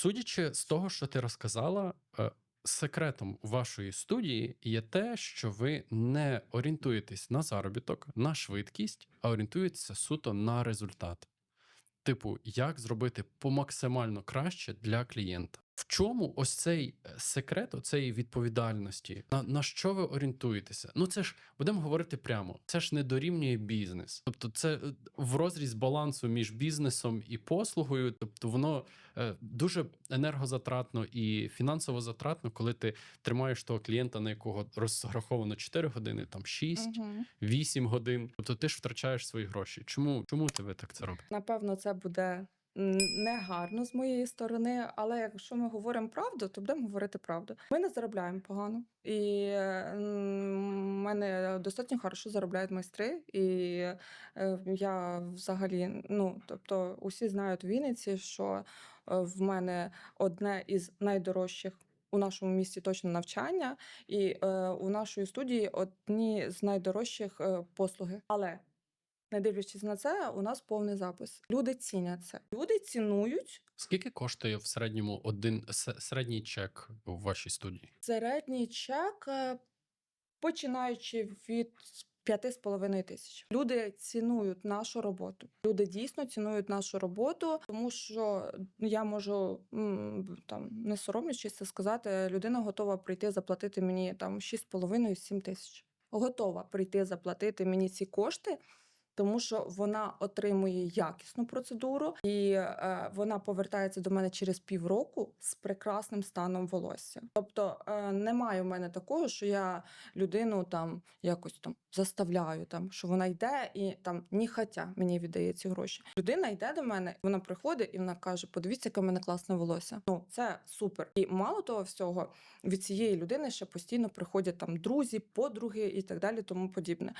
Судячи з того, що ти розказала, е, секретом вашої студії є те, що ви не орієнтуєтесь на заробіток, на швидкість, а орієнтуєтеся суто на результат. Типу, як зробити по максимально краще для клієнта. В чому ось цей е, секрет цієї відповідальності? На, на що ви орієнтуєтеся? Ну це ж будемо говорити прямо. Це ж не дорівнює бізнес. Тобто, це е, в розріз балансу між бізнесом і послугою. Тобто, воно е, дуже енергозатратно і фінансово затратно, коли ти тримаєш того клієнта, на якого розраховано 4 години, там 6, Мгм. 8 годин. Тобто ти ж втрачаєш свої гроші. Чому, чому ви так це робите? Напевно, це буде негарно з моєї сторони, але якщо ми говоримо правду, то будемо говорити правду. Ми не заробляємо погано, і в мене достатньо хорошо заробляють майстри. І е, я взагалі, ну тобто, усі знають в Вінниці, що е, в мене одне із найдорожчих. У нашому місті точно навчання, і е, у нашої студії одні з найдорожчих е, послуги. Але не дивлячись на це, у нас повний запис. Люди цінять це. Люди цінують Скільки коштує в середньому один середній чек у вашій студії? середній чек, е, починаючи від 5,5 тисяч. Люди цінують нашу роботу. Люди дійсно цінують нашу роботу, тому що я можу там не соромлячись це сказати, людина готова прийти заплатити мені там 6,5-7 тисяч. Готова прийти заплатити мені ці кошти. Тому що вона отримує якісну процедуру, і е, вона повертається до мене через півроку з прекрасним станом волосся. Тобто е, немає в мене такого, що я людину там якось там заставляю, там що вона йде і там ні хотя мені віддає ці гроші. Людина йде до мене, вона приходить і вона каже: Подивіться, яке в мене класне волосся. Ну це супер. І мало того всього, від цієї людини ще постійно приходять там друзі, подруги і так далі, тому подібне.